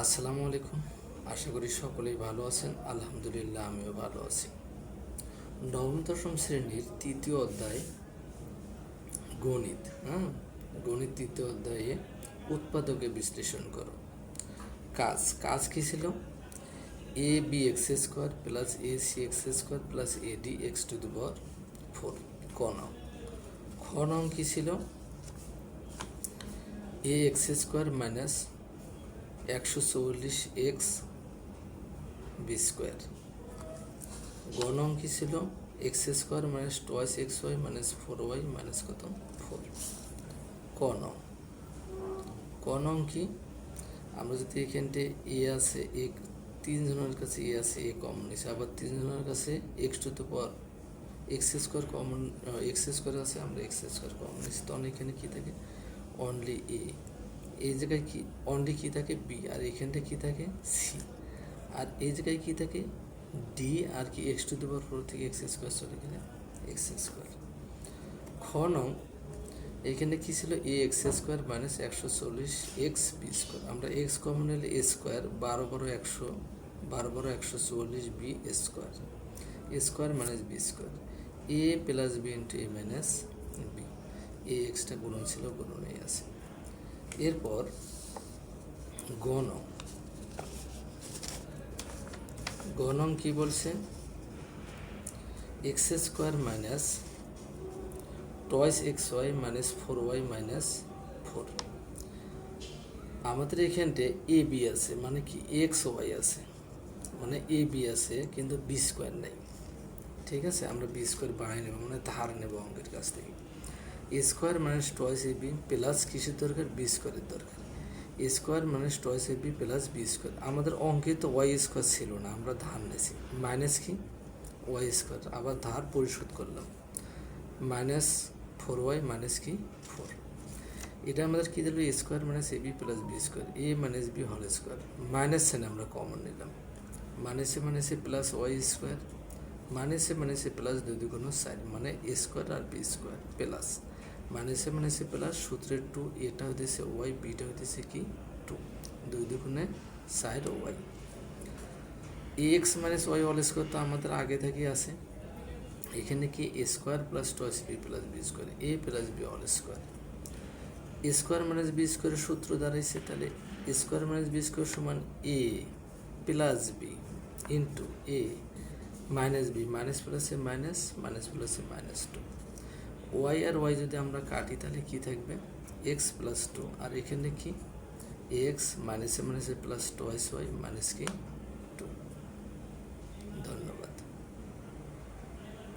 আসসালামু আলাইকুম। আশা করি সকলেই ভালো আছেন। আলহামদুলিল্লাহ, আমিও ভালো আছি। নবম দশম শ্রেণির তৃতীয় অধ্যায় গণিত হ্যাঁ? গণিত তৃতীয় অধ্যায়ে উৎপাদকে বিশ্লেষণ করো। কাজ কাজ কী ছিল? A B X square plus A C X square plus A D X to the power four. ক নং খ নং কী ছিল? এ এক্স স্কোয়ার মাইনাস একশো চল্লিশ এক্স বি স্কোয়ার। গণ কি ছিল, X square minus twice X Y minus four Y minus কত? ফোর। ক নং ক নং কি আমরা যদি এখানটে এ আছে, এ তিনজনের কাছে এ আছে, এ কমন নিছে। আবার তিনজনের কাছে এক্স টু তো পর X square common X square আছে, আমরা এক্স স্কোয়ার কমন নিছি। তখন এখানে কি থাকে? অনলি এ এই জায়গায় কি অনলি কী থাকে? বি আর এখানটা কী থাকে? সি আর এই জায়গায় কী থাকে? ডি আর কি X to the power four থেকে এক্স স্কোয়ার চলে গেলে এক্স স্কোয়ার খ নং, এখানে কি ছিল? এ এক্স স্কোয়ার মাইনাস একশো চল্লিশ এক্স বি স্কোয়ার আমরা এক্স কমন হলে এ স্কোয়ার বারো বারো একশো, বারো বারো একশো চল্লিশ B square A square minus B square A plus B into A minus B A extra গুণন ছিল, গুণনেই আছে। এরপর গণ। গণং কি বলছে? X square minus twice X Y minus four Y minus four. আমাদের এখানটে এ বি আছে মানে কি এক্স ওয়াই আছে মানে এ বি আছে, কিন্তু বি স্কোয়ার নেই। ঠিক আছে? আমরা বি স্কোয়ার বাড়াই নেব মানে ধার নেব অঙ্কের কাছ থেকে। A square minus twice A B plus কিসের দরকার? বি স্কোয়ারের দরকার। A square minus twice A B plus B square. আমাদের অঙ্কে তো ওয়াই স্কোয়ার ছিল না, আমরা ধার নিয়েছি। মাইনাস কি? Y square. আবার ধার পরিশোধ করলাম। মাইনাস ফোর ওয়াই মাইনাস কি? ফোর। এটা আমাদের কী দিল? Square minus A B plus B square. A minus B হল স্কোয়ার। মাইনাস সেন আমরা কমন নিলাম। মাইনাসে মাইনাসে প্লাস ওয়াই স্কোয়ার। মাইনাসে মাইনাসে প্লাস দুই দুগুণ সাইড মানে এ স্কোয়ার আর বি স্কোয়ার প্লাস। মাইনাসে মাইনাসে প্লাস সূত্রের টু এটা হইতেছে ওয়াই বিটা হইতেছে কি টু দুই দুগুণে side Y A X minus Y all square তো আমাদের আগে থেকেই আছে। এখানে কি A square plus twice B plus B square A plus B all square A square minus B স্কোয়ারের সূত্র দাঁড়াইছে তাহলে A square minus B square সমান A plus B into A minus B minus প্লাসে মাইনাস মাইনাস প্লাসে minus two Y और Y जो काटी तेल क्यों एक्स प्लस टू और ये कि X minus minus plus twice Y minus की टू धन्यवाद